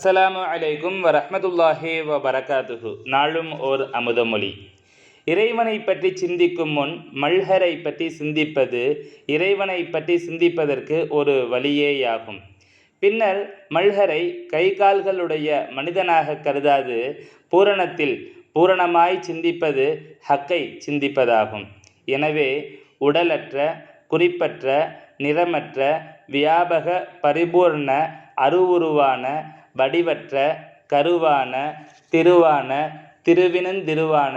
அஸ்ஸலாமு அலைக்கும் வரமதுல்லாஹி வ நாளும் ஓர் அமுதமொழி. இறைவனை பற்றி சிந்திக்கும் முன் மல்ஹரை பற்றி சிந்திப்பது இறைவனை பற்றி சிந்திப்பதற்கு ஒரு வழியேயாகும். பின்னர் மல்ஹரை கை கால்களுடைய மனிதனாக கருதாது பூரணத்தில் பூரணமாய் சிந்திப்பது ஹக்கை சிந்திப்பதாகும். எனவே உடலற்ற குறிப்பற்ற நிறமற்ற வியாபக பரிபூர்ண அருவுருவான வடிவற்ற கருவான திருவான திருவினந்திருவான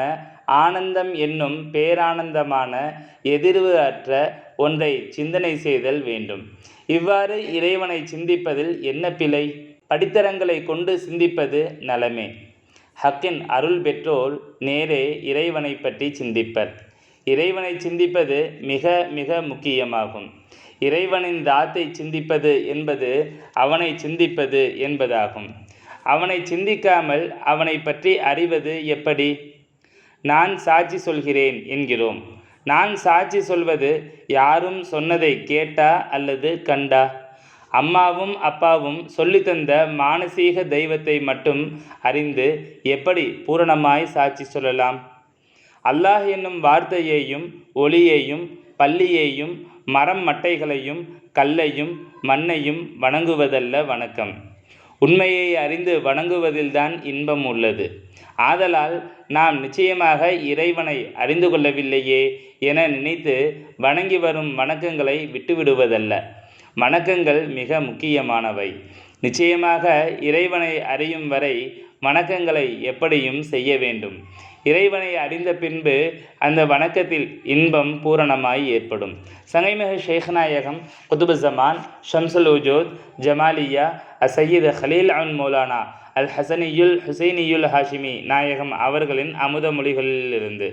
ஆனந்தம் என்னும் பேரானந்தமான எதிர்வு அற்ற ஒன்றை சிந்தனை செய்தல் வேண்டும். இவ்வாறு இறைவனை சிந்திப்பதில் என்ன பிழை? படித்தரங்களை கொண்டு சிந்திப்பது நலமே. ஹக்கின் அருள் பெற்றோர் நேரே இறைவனை பற்றி சிந்திப்பர். இறைவனை சிந்திப்பது மிக மிக முக்கியமாகும். இறைவனின் தாத்தை சிந்திப்பது என்பது அவனை சிந்திப்பது என்பதாகும். அவனை சிந்திக்காமல் அவனை பற்றி அறிவது எப்படி? நான் சாட்சி சொல்கிறேன் என்கிறோம். நான் சாட்சி சொல்வது யாரும் சொன்னதை கேட்டா அல்லது கண்டா? அம்மாவும் அப்பாவும் சொல்லித்தந்த மானசீக தெய்வத்தை மட்டும் அறிந்து எப்படி பூரணமாய் சாட்சி சொல்லலாம்? அல்லாஹ் என்னும் வார்த்தையையும் ஒளியையும் பள்ளியையும் மரம் மட்டைகளையும் கல்லையும் மண்ணையும் வணங்குவதல்ல வணக்கம். உண்மையை அறிந்து வணங்குவதில்தான் இன்பம் உள்ளது. ஆதலால் நாம் நிச்சயமாக இறைவனை அறிந்து கொள்ளவில்லையே என நினைத்து வணங்கி வரும் வணக்கங்களை விட்டுவிடுவதல்ல. வணக்கங்கள் மிக முக்கியமானவை. நிச்சயமாக இறைவனை அறியும் வரை வணக்கங்களை எப்படியும் செய்ய வேண்டும். இறைவனை அறிந்த பின்பு அந்த வணக்கத்தில் இன்பம் பூரணமாய் ஏற்படும். சங்கைமிகு ஷேக்நாயகம் குதுபுசமான் ஷம்சுல் உஜோத் ஜமாலியா அசையீத் ஹலீல் அன் மௌலானா அல் ஹசனியுல் ஹுசைனியுல் ஹாஷிமி நாயகம் அவர்களின் அமுத மொழிகளிலிருந்து.